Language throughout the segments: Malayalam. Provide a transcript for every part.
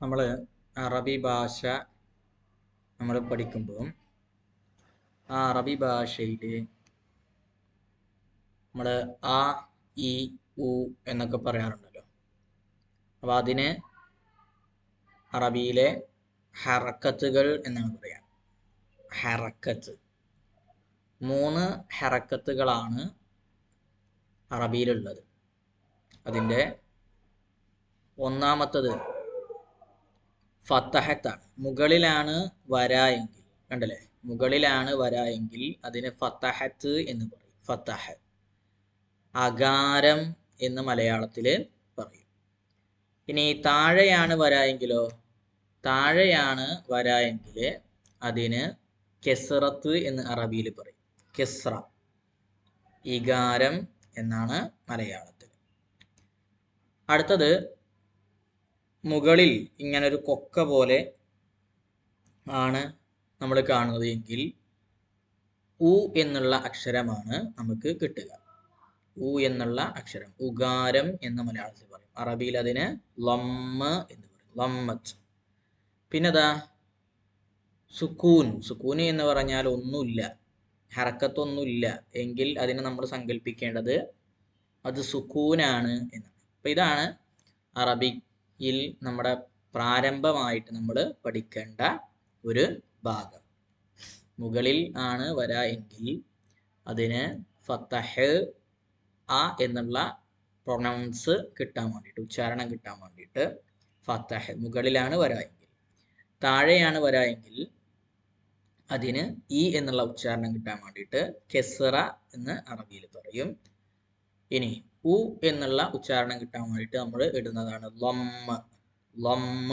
നമ്മൾ അറബി ഭാഷ നമ്മൾ പഠിക്കുമ്പോൾ ആ അറബി ഭാഷയിൽ നമ്മൾ ആ ഇ ഉ എന്നൊക്കെ പറയാറുണ്ടല്ലോ. അപ്പോൾ അതിന് അറബിയിലെ ഹറക്കത്തുകൾ എന്നാണ് പറയാം. ഹറക്കത്ത്. മൂന്ന് ഹറക്കത്തുകളാണ് അറബിയിലുള്ളത്. അതിന്റെ ഒന്നാമത്തത് ഫത്തഹത്താണ് മുകളിലാണ് വര എങ്കിൽ കണ്ടല്ലേ? മുകളിലാണ് വര എങ്കിൽ അതിന് ഫത്തഹത്ത് എന്ന് പറയും. ഫത്തഹ അകാരം എന്ന് മലയാളത്തിൽ പറയും. ഇനി താഴെയാണ് വര എങ്കിലോ? താഴെയാണ് വര എങ്കിൽ അതിന് കെസ്റത്ത് എന്ന് അറബിയിൽ പറയും. കെസ്റ. ഇകാരം എന്നാണ് മലയാളത്തിൽ. അടുത്തത് മുകളിൽ ഇങ്ങനെ ഒരു കൊക്ക പോലെ ആണ് നമ്മൾ കാണുന്നത് എങ്കിൽ ഉ എന്നുള്ള അക്ഷരമാണ് നമുക്ക് കിട്ടുക. ഉ എന്നുള്ള അക്ഷരം. ഉകാരം എന്ന് മലയാളത്തിൽ പറയും. അറബിയിൽ അതിന് ലമ്മ എന്ന് പറയും. ലമ്മത്ത്. പിന്നെതാ സുക്കൂൻ. സുക്കൂൻ എന്ന് പറഞ്ഞാൽ ഒന്നുമില്ല. ഹറക്കത്തൊന്നുമില്ല എങ്കിൽ അതിനെ നമ്മൾ സങ്കല്പിക്കേണ്ടത് അത് സുക്കൂനാണ് എന്നാണ്. അപ്പം ഇതാണ് അറബിയിൽ നമ്മുടെ പ്രാരംഭമായിട്ട് നമ്മൾ പഠിക്കേണ്ട ഒരു ഭാഗം. മുകളിൽ ആണ് വര എങ്കിൽ അതിന് ഫത്തഹ് ആ എന്നുള്ള പ്രൊണൗൺസ് കിട്ടാൻ വേണ്ടിയിട്ട് ഉച്ചാരണം കിട്ടാൻ വേണ്ടിയിട്ട് ഫത്തഹ് മുകളിലാണ് വര എങ്കിൽ. താഴെയാണ് വര എങ്കിൽ അതിന് ഈ എന്നുള്ള ഉച്ചാരണം കിട്ടാൻ വേണ്ടിയിട്ട് കെസറ എന്ന് അറബിയിൽ പറയും. ഇനി ഉ എന്നുള്ള ഉച്ചാരണം കിട്ടാൻ വേണ്ടിയിട്ട് നമ്മൾ ഇടുന്നതാണ് ലമ്മ ലമ്മ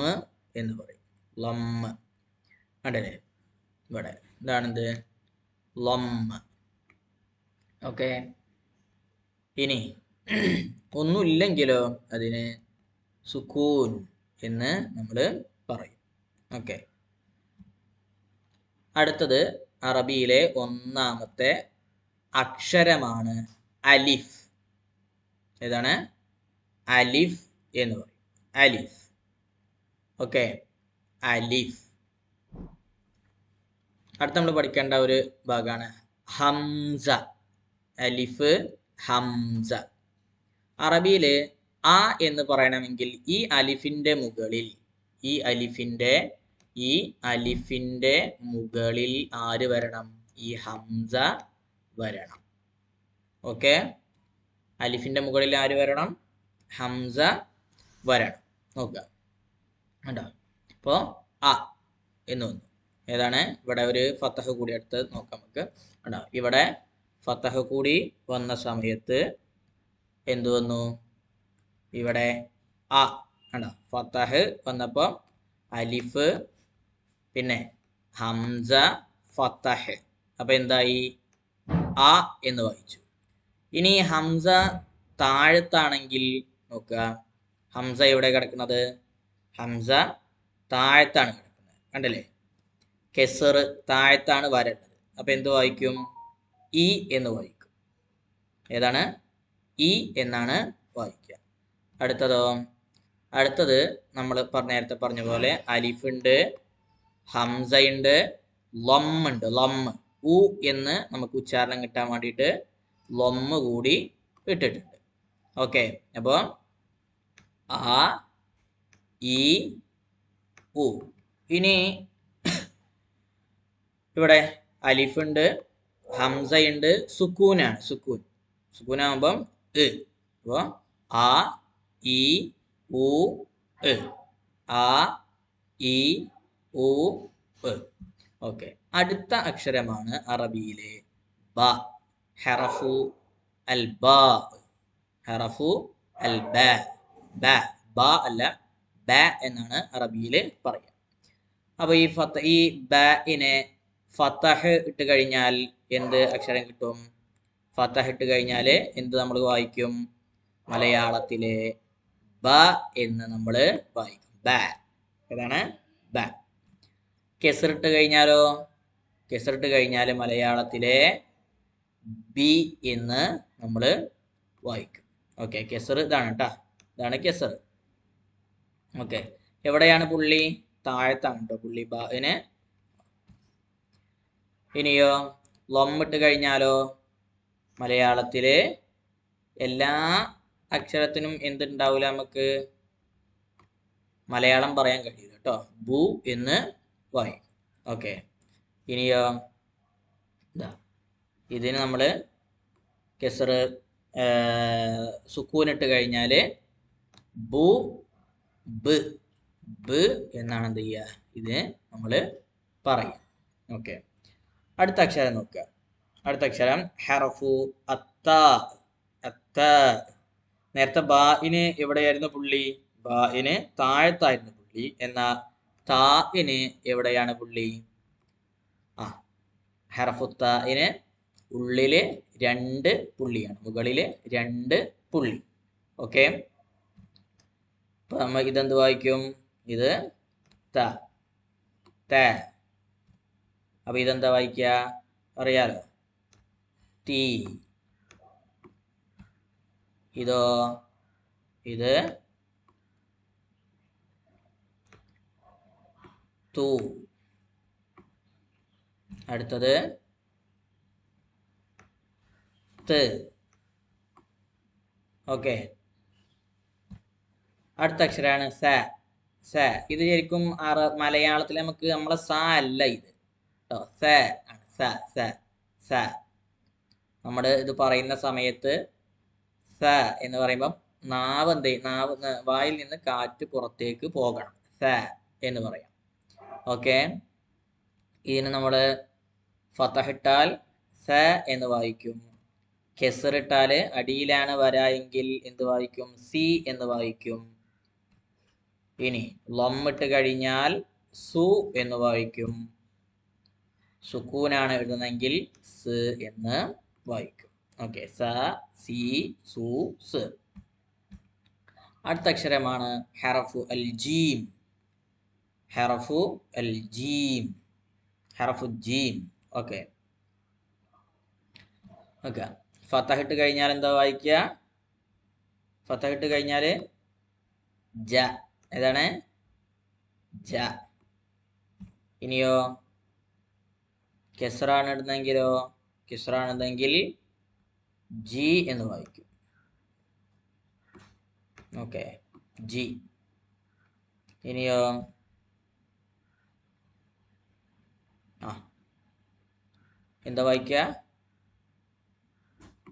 എന്ന് പറയും. ലമ്മ കണ്ടല്ലേ ഇവിടെ ഇതാണെന്ത്? ലമ്മ ഓക്കെ. ഇനി ഒന്നുമില്ലെങ്കിലോ അതിന് സുക്കൂൻ എന്ന് നമ്മൾ പറയും. ഓക്കെ. അടുത്തത് അറബിയിലെ ഒന്നാമത്തെ അക്ഷരമാണ് അലിഫ്. ഏതാണ്? അലിഫ് എന്ന് പറയും. അലിഫ്. ഓക്കെ. അലിഫ്. അടുത്ത നമ്മൾ പഠിക്കേണ്ട ഒരു ഭാഗമാണ് ഹംസ. അലിഫ് ഹംസ. അറബിയിൽ ആ എന്ന് പറയണമെങ്കിൽ ഈ അലിഫിന്റെ മുകളിൽ ഈ അലിഫിന്റെ ഈ അലിഫിന്റെ മുകളിൽ ആര് വരണം? ഈ ഹംസ വരണം. ഓക്കെ? അലിഫിന്റെ മുകളിൽ ആര് വരണം? ഹംസ വരണം. നോക്കുക. കണ്ടോ? അപ്പോ അ എന്ന് വന്നു. ഏതാണ്? ഇവിടെ ഒരു ഫത്തഹ് കൂടി അടുത്ത് നോക്കാം നമുക്ക്. കണ്ടോ? ഇവിടെ ഫത്തഹ് കൂടി വന്ന സമയത്ത് എന്തു വന്നു? ഇവിടെ അ. കണ്ടോ? ഫത്തഹ് വന്നപ്പോൾ അലിഫ് പിന്നെ ഹംസ ഫത്തഹ്. അപ്പൊ എന്തായി? ആ എന്ന് വായിച്ചു. ഇനി ഹംസ താഴത്താണെങ്കിൽ നോക്കുക. ഹംസ എവിടെ കിടക്കുന്നത്? ഹംസ താഴത്താണ് കിടക്കുന്നത്. കണ്ടല്ലേ? കെസർ താഴത്താണ് വരേണ്ടത്. അപ്പൊ എന്ത് വായിക്കും? ഇ എന്ന് വായിക്കും. ഏതാണ്? ഇ എന്നാണ് വായിക്കുക. അടുത്തതോ? അടുത്തത് നമ്മൾ പറഞ്ഞ നേരത്തെ പറഞ്ഞ പോലെ അലിഫുണ്ട് ഹംസയുണ്ട് ഉണ്ട്. ലം. ഉ എന്ന് നമുക്ക് ഉച്ചാരണം കിട്ടാൻ വേണ്ടിയിട്ട് ലൊമ്മ് കൂടി ഇട്ടിട്ടുണ്ട്. ഓക്കെ അപ്പോൾ ആ ഈ ഉ. ഇനി ഇവിടെ അലിഫുണ്ട് ഹംസയുണ്ട് സുക്കൂനാണ് സുക്കൂൻ സുക്കൂനാകുമ്പം എ. അപ്പോൾ ആ ഇ ഉ എ. ആ ഇ ഉ എ. ഓക്കെ അടുത്ത അക്ഷരമാണ് അറബിയിലെ ബ. ഹെറഫു അൽ ബാ. ഹെറഫു അൽ ബാ. ബാ. ബാ അല്ല ബ എന്നാണ് അറബിയിൽ പറയുക അപ്പൊ ഈ ഫത്ത ഈ ബിനെ ഫത്തഹ് ഇട്ട് കഴിഞ്ഞാൽ എന്ത് അക്ഷരം കിട്ടും? ഫത്തഹ് ഇട്ട് കഴിഞ്ഞാൽ എന്ത് നമ്മൾ വായിക്കും? മലയാളത്തിലെ ബ എന്ന് നമ്മൾ വായിക്കും. ബ. ഏതാണ്? ബ. കെസറിട്ട് കഴിഞ്ഞാലോ? കെസറിട്ട് കഴിഞ്ഞാൽ മലയാളത്തിലെ ബി എന്ന് നമ്മൾ വായിക്കും. ഓക്കെ കെസർ ഇതാണ് കേട്ടോ ഇതാണ് കെസർ ഓക്കെ എവിടെയാണ് പുള്ളി? താഴത്താണ് കേട്ടോ പുള്ളി. ബാന് ഇനിയോ ലൊമ്മിട്ട് കഴിഞ്ഞാലോ? മലയാളത്തിൽ എല്ലാ അക്ഷരത്തിനും എന്തുണ്ടാവില്ല നമുക്ക് മലയാളം പറയാൻ കഴിയില്ല കേട്ടോ ബു എന്ന് വായിക്കും. ഓക്കെ ഇനിയോ ഇതാ ഇതിന് നമ്മൾ കെസർ സുക്കൂനിട്ട് കഴിഞ്ഞാൽ ബു ബ് ബ് എന്നാണ് എന്ത് ചെയ്യുക? ഇത് നമ്മൾ പറയും ഓക്കെ. അടുത്ത അക്ഷരം നോക്കുക. അടുത്ത അക്ഷരം ഹറഫു അത്ത അത്ത. നേരത്തെ ബാഇന് എവിടെയായിരുന്നു പുള്ളി? ബാഇന് താഴത്തായിരുന്നു പുള്ളി. എന്നാൽ താഇന് എവിടെയാണ് പുള്ളി? ആ ഹറഫുത്തായിന് ഉള്ളിൽ രണ്ട് പുള്ളിയാണ്. മുകളിൽ രണ്ട് പുള്ളി. ഓക്കെ അപ്പൊ നമ്മ ഇതെന്ത് വായിക്കും? ഇത് ത. ത. അപ്പൊ ഇതെന്താ വായിക്കുക അറിയാലോ? തീ ഇതോ? ഇത് തൂ. അടുത്തത് ത് ഓക്കെ. അടുത്ത അക്ഷരമാണ് സ. സ. ഇത് ശരിക്കും അറ മലയാളത്തിൽ നമുക്ക് നമ്മളെ സ അല്ല ഇത്. കേട്ടോ സ ആണ്. സ സ സ. നമ്മൾ ഇത് പറയുന്ന സമയത്ത് സ എന്ന് പറയുമ്പം നാവ് എന്ത്? നാവ് വായിൽ നിന്ന് കാറ്റ് പുറത്തേക്ക് പോകണം. സ എന്ന് പറയാം. ഓക്കെ. ഇതിന് നമ്മൾ ഫത്തഹിട്ടാൽ സ എന്ന് വായിക്കും. കെസറിട്ടാൽ അടിയിലാണ് വര എങ്കിൽ എന്ത് വായിക്കും? സി എന്ന് വായിക്കും. ഇനി ലൊമ്മിട്ട് കഴിഞ്ഞാൽ സു എന്ന് വായിക്കും. സുക്കൂനാണ് എഴുതുന്നതെങ്കിൽ സ് എന്ന് വായിക്കും. ഓക്കെ സ സി സു സ്. അടുത്ത അക്ഷരമാണ് ഹെറഫു അൽ ജീം. ഹെറഫു അൽ ജീം. ഹെറഫു ജീം. ഓക്കെ ഓക്കെ ഫത്തഹിട്ട് കഴിഞ്ഞാൽ എന്താ വായിക്കുക? ഫത്തഹിട്ട് കഴിഞ്ഞാൽ ജ. ഏതാണ്? ജ. ഇനിയോ? കെസറാണ് ഇടുന്നെങ്കിലോ? കെസറാണ് ഇടുന്നെങ്കിൽ ജി എന്ന് വായിക്കും. ഓക്കെ. ജി. ഇനിയോ? ആ. എന്താ വായിക്കുക?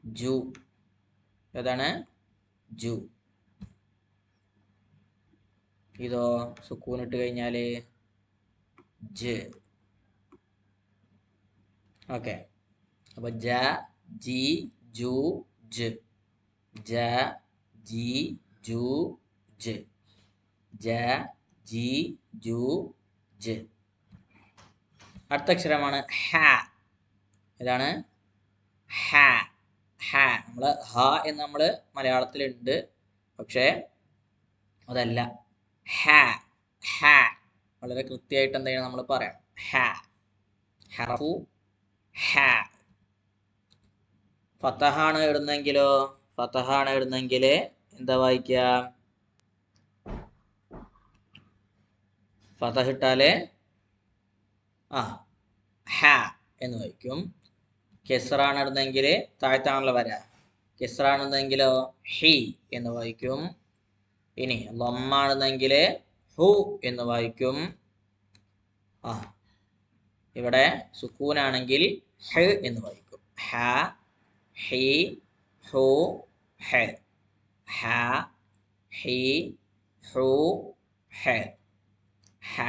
ജു. ഏതാണ്? ജൂ. ഇതോ സുക്കൂനിട്ട് കഴിഞ്ഞാൽ ജ്. ഓക്കെ. അപ്പൊ ജ ജി ജു ജ്. ജ ജി ജു ജ്. ജ ജി ജു ജ്. അടുത്ത അക്ഷരമാണ് ഹ. ഇതാണ് ഹ. ഹ നമ്മൾ ഹ എന്ന് നമ്മൾ മലയാളത്തിലുണ്ട്. പക്ഷേ അതല്ല. ഹാ ഹാ. വളരെ കൃത്യമായിട്ട് എന്തെങ്കിലും നമ്മൾ പറയാം. ഹാ. ഹറഫു ഹാ. ഫത്തഹാണ് ഇടുന്നെങ്കിലോ ഫത്തഹാണ് ഇടുന്നെങ്കിൽ എന്താ വായിക്കാം? ഫതഹ് ഇട്ടാൽ ആ ഹാ എന്ന് വായിക്കും. കെസറാണ് ഇടുന്നെങ്കിൽ താഴ്ത്താണല്ലോ വര. കെസറാണെന്നെങ്കിലോ ഹി എന്ന് വായിക്കും. ഇനി ലൊമ്മാണെന്നെങ്കിൽ ഹു എന്ന് വായിക്കും. ആ ഇവിടെ സുക്കൂനാണെങ്കിൽ ഹ് എന്ന് വായിക്കും. ഹ ഹി ഹു ഹ. ഹ ഹി ഹു ഹ. ഹ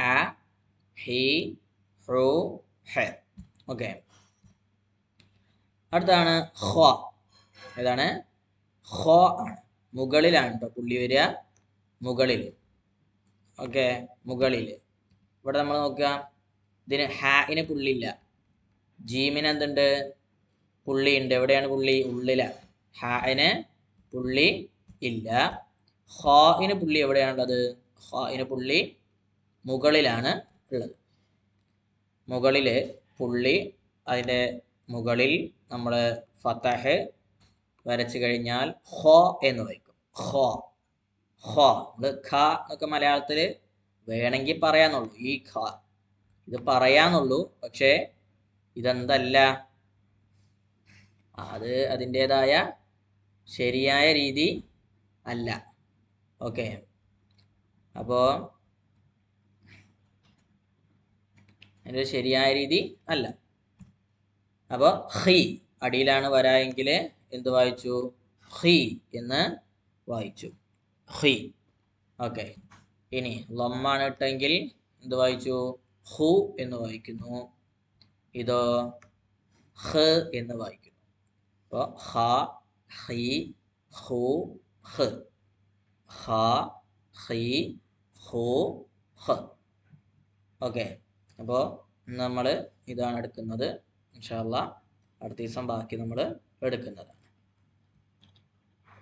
ഹി ഹു ഹ. ഓക്കെ. അടുത്താണ് ഹ ഏതാണ്? ഹ ആണ് മുകളിലാണ് കേട്ടോ പുള്ളി വരിക മുകളിൽ ഓക്കെ മുകളിൽ ഇവിടെ നമ്മൾ നോക്കുക. ഇതിന് ഹാഇന് പുള്ളിയില്ല. ജീമിന് എന്തുണ്ട്? പുള്ളി ഉണ്ട് എവിടെയാണ് പുള്ളി? ഉള്ളിലാണ് ഹാഇന് പുള്ളി ഇല്ല. ഹോയിന് പുള്ളി എവിടെയാണുള്ളത് ഹോയിന് പുള്ളി മുകളിലാണ് ഉള്ളത്. മുകളിൽ പുള്ളി അതിന്റെ മുകളിൽ നമ്മൾ ഫത്തഹ് വരച്ചു കഴിഞ്ഞാൽ ഹോ എന്ന് വയ്ക്കും. ഹോ ഹോ നമ്മൾ ഖ എന്നൊക്കെ മലയാളത്തിൽ വേണമെങ്കിൽ പറയാന്നുള്ളൂ. ഈ ഖ. ഇത് പറയാന്നുള്ളൂ പക്ഷേ ഇതെന്തല്ല? അത് അതിന്റേതായ ശരിയായ രീതി അല്ല. ഓക്കെ. അപ്പോൾ അതിന്റെ ശരിയായ രീതി അല്ല. അപ്പോൾ ഹി അടിയിലാണ് വരായെങ്കിൽ എന്ത് വായിച്ചു? ഹി എന്ന് വായിച്ചു. ഹി ഓക്കെ. ഇനി ലൊമാണ് ഇട്ടെങ്കിൽ എന്ത് വായിച്ചു? ഹു എന്ന് വായിക്കുന്നു. ഇതോ ഹ് എന്ന് വായിക്കുന്നു. അപ്പോൾ ഹ ഹി ഹു ഹ് ഹ ഹി ഹു ഹ് ഓക്കെ. അപ്പോൾ നമ്മൾ ഇതാണ് എടുക്കുന്നത്. ഇൻഷാല്ല അടുത്ത ദിവസം ബാക്കി നമ്മൾ എടുക്കുന്നത്.